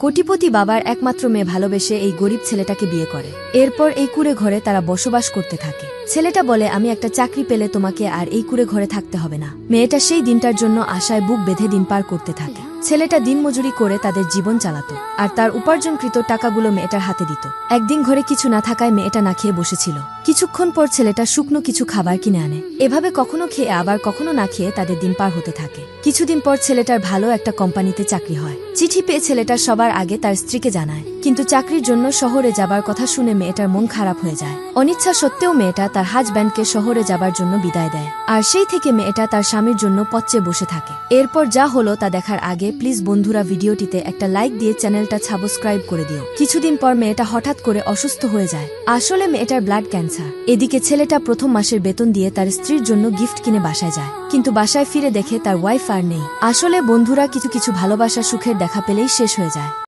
কোটিপতি বাবার একমাত্র মেয়ে ভালোবেসে এই গরিব ছেলেটাকে বিয়ে করে। এরপর এই কুড়ে ঘরে তারা বসবাস করতে থাকে। ছেলেটা বলে, আমি একটা চাকরি পেলে তোমাকে আর এই কুড়ে ঘরে থাকতে হবে না। মেয়েটা সেই দিনটার জন্য আশায় বুক বেঁধে দিন পার করতে থাকে। ছেলেটা দিনমজুরি করে তাদের জীবন চালাতো, আর তার উপার্জনকৃত টাকাগুলো মেয়েটার হাতে দিত। একদিন ঘরে কিছু না থাকায় মেয়েটা না খেয়ে বসেছিল। কিছুক্ষণ পর ছেলেটা শুকনো কিছু খাবার কিনে আনে। এভাবে কখনো খেয়ে আবার কখনো না খেয়ে তাদের দিন পার হতে থাকে। কিছুদিন পর ছেলেটার ভালো একটা কোম্পানিতে চাকরি হয়। চিঠি পেয়ে ছেলেটা সবার আগে তার স্ত্রীকে জানায়, কিন্তু চাকরির জন্য শহরে যাবার কথা শুনে মেয়েটার মন খারাপ হয়ে যায়। অনিচ্ছা সত্ত্বেও মেয়েটা তার হাজব্যান্ডকে শহরে যাবার জন্য বিদায় দেয়, আর সেই থেকে মেয়েটা তার স্বামীর জন্য পচ্চে বসে থাকে। এরপর যা হলো তা দেখার আগে প্লিজ বন্ধুরা ভিডিওটিতে একটা লাইক দিয়ে চ্যানেলটা সাবস্ক্রাইব করে দিও। কিছুদিন পর মেয়েটা হঠাৎ করে অসুস্থ হয়ে যায়। আসলে মেয়েটার ব্লাড ক্যান্সার। এদিকে ছেলেটা প্রথম মাসের বেতন দিয়ে তার স্ত্রীর জন্য গিফট কিনে বাসায় যায়। কিন্তু বাসায় ফিরে দেখে তার ওয়াইফ আর নেই। আসলে বন্ধুরা কিছু কিছু ভালোবাসা সুখের দেখা পেলেই শেষ হয়ে যায়।